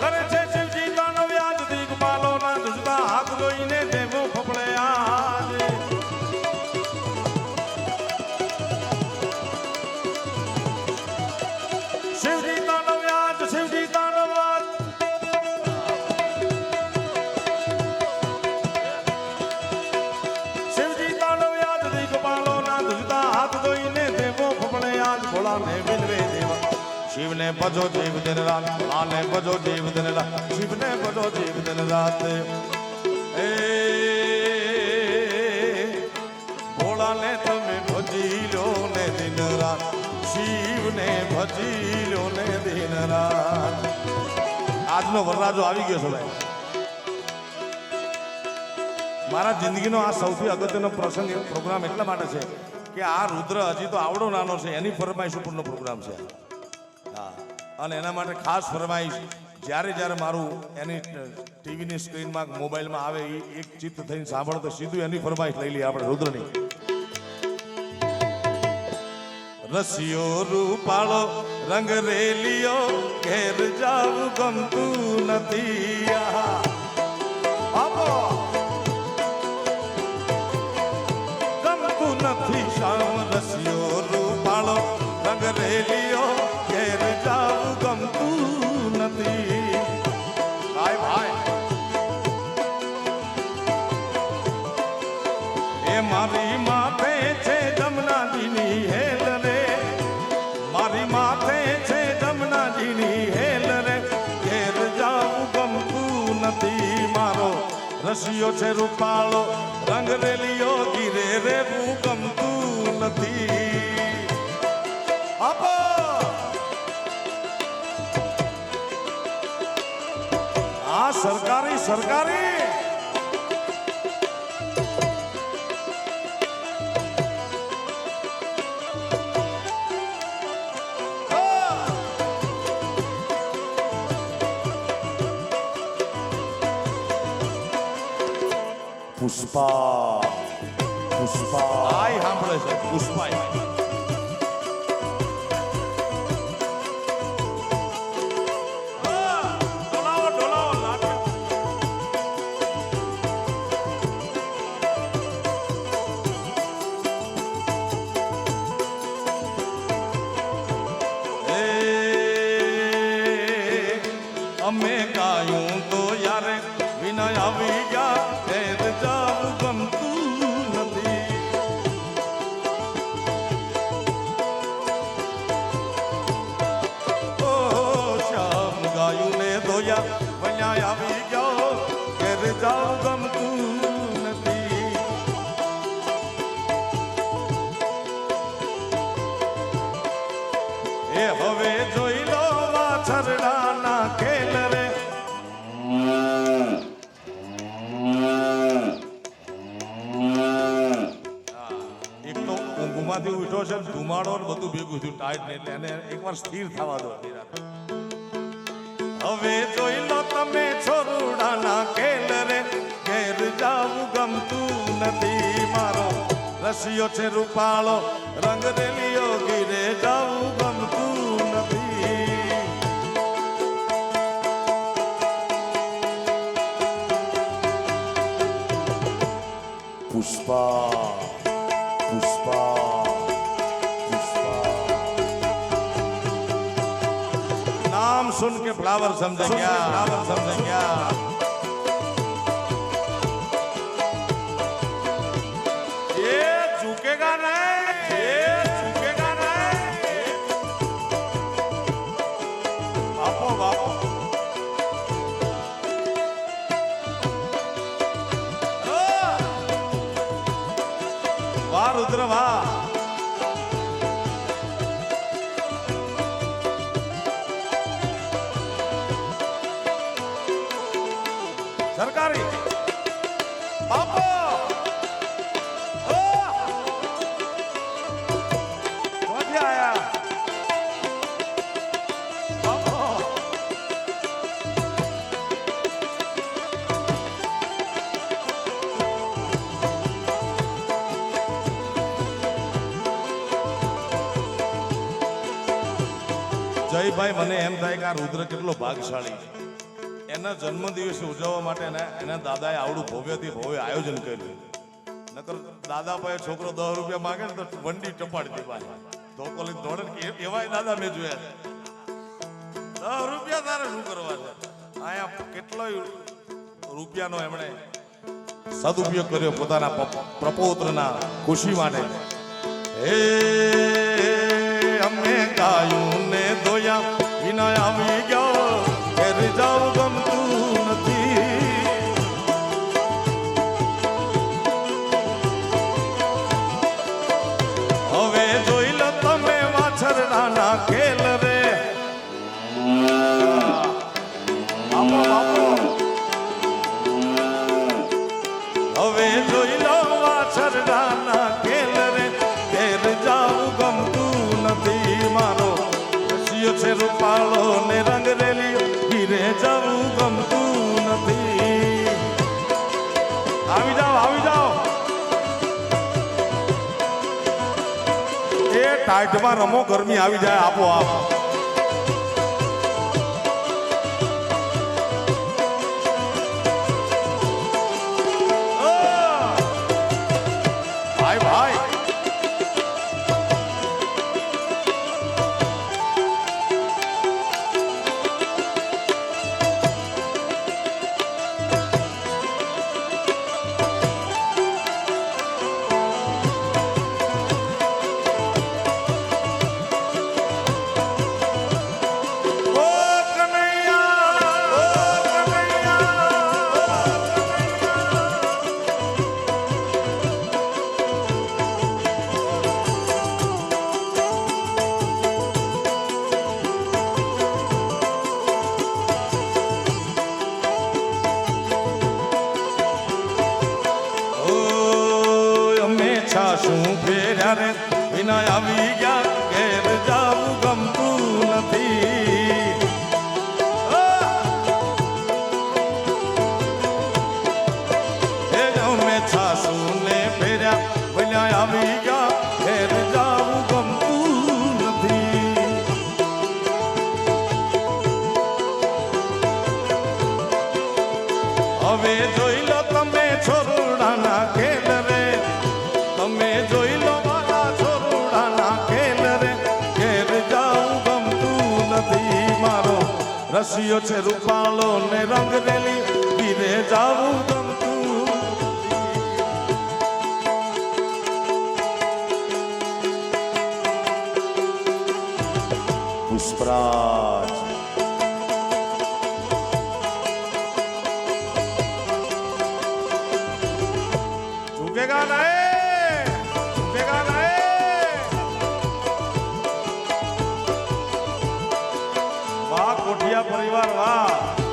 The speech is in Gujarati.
Let it take શિવને ભજો જીવ દિન રાત, આને ભજો જીવ દિન રાત શિવને ભજો જીવ દિન રાત. એ ભોળાને તમે ભજી લો ને દિન રાત, શિવને ભજી લો ને દિન રાત. આજનો વરરાજો આવી ગયો છે ભાઈ. મારા જિંદગીનો આ સૌથી અગત્યનો પ્રસંગ પ્રોગ્રામ એટલા માટે છે કે આ રુદ્ર હજી તો આવડો નાનો છે, એની ફરમાઈશ ઉપરનો પ્રોગ્રામ છે. અને એના માટે ખાસ ફરમાઈશ, જ્યારે જ્યારે મારું એની ટીવીની સ્ક્રીનમાં મોબાઈલમાં આવે એ એક ચિત્ત થઈને સાંભળો તો સીધું એની ફરમાઈશ લઈ લઈએ આપણે રુદ્રની રસિયો રૂપાળો રંગ રેલિયો ઘેર જાવું ગમતું નથી આહા. રસિયો છે રૂપાળો રંગ રેલિયો ગીરે રેવું ગમતું નથી. આ સરકારી સરકારી! પુષ્પા. પુષ્પા. આય સાંભળે છે પુષ્પાય અમે કાયું તો આવી ગયા ઘેર જાવું ગમતું નથી. ઓ શ્યામ ગાયું ને ધોયા વન્યા આવી ગયો, ઘેર જાવું ગમતું ઊંઘમાંથી ઉઠો છે ધુમાડો બધું ભેગું થયું ટાઈટ ને એટલે એને એકવાર સ્થિર થવા દો હવે જોઈ લો તમે છોરુડાના ખેલ રે ઘેર જાવું ગમતું નથી મારો. રસિયો છે રૂપાળો રંગ રેલિયો ગીરે જાવું ગમતું નથી. પુષ્પા પુષ્પા. सुन के फ्लावर समझेंगे। फ्लावर समझेंगे। ये झुकेगा नहीं। ये झुकेगा नहीं। बापो बापो। वाह रुद्र वाह। સરકારી. બાપો! જયભાઈ મને એમ થાય કે આ રુદ્ર કેટલો ભાગશાળી છે. એના જન્મદિવસ ઉજવવા માટે એને દાદાએ આવડું ભવ્યથી ભવ્ય આયોજન કર્યું. નકર દાદા પાસે છોકરો દસ રૂપિયા માંગે ને તો વંડી ટપાડી દે ભાઈ ધોકો લઈને દોડે એવાય દાદા મેં જોયા દસ રૂપિયા તારે શું કરવા છે? અહીંયા કેટલોય રૂપિયાનો એમણે સદુપયોગ કર્યો પોતાના પ્રપોત્રના ખુશી માટે. હે, અમે ગાયું ને દોયા વિના આવી ગયો, ઘેર જાવ હવે જોઈ લો વાછરડાના ખેલ રે. ઘેર જાવું ગમતું નથી મારો. રસિયો છે રૂપાળો ને રંગ રેલી ઘીરે જવું ગમતું નથી. આવી જાઓ આવી જાઓ. એ ટાઈટમાં રમો, ગરમી આવી જાય આપો આપ ફેર્યા રે વિના રસિયો છે રૂપાળો ને રંગ રેલી ધીરે જાવું પુષ્પરાજ. પરિવાર વાહ.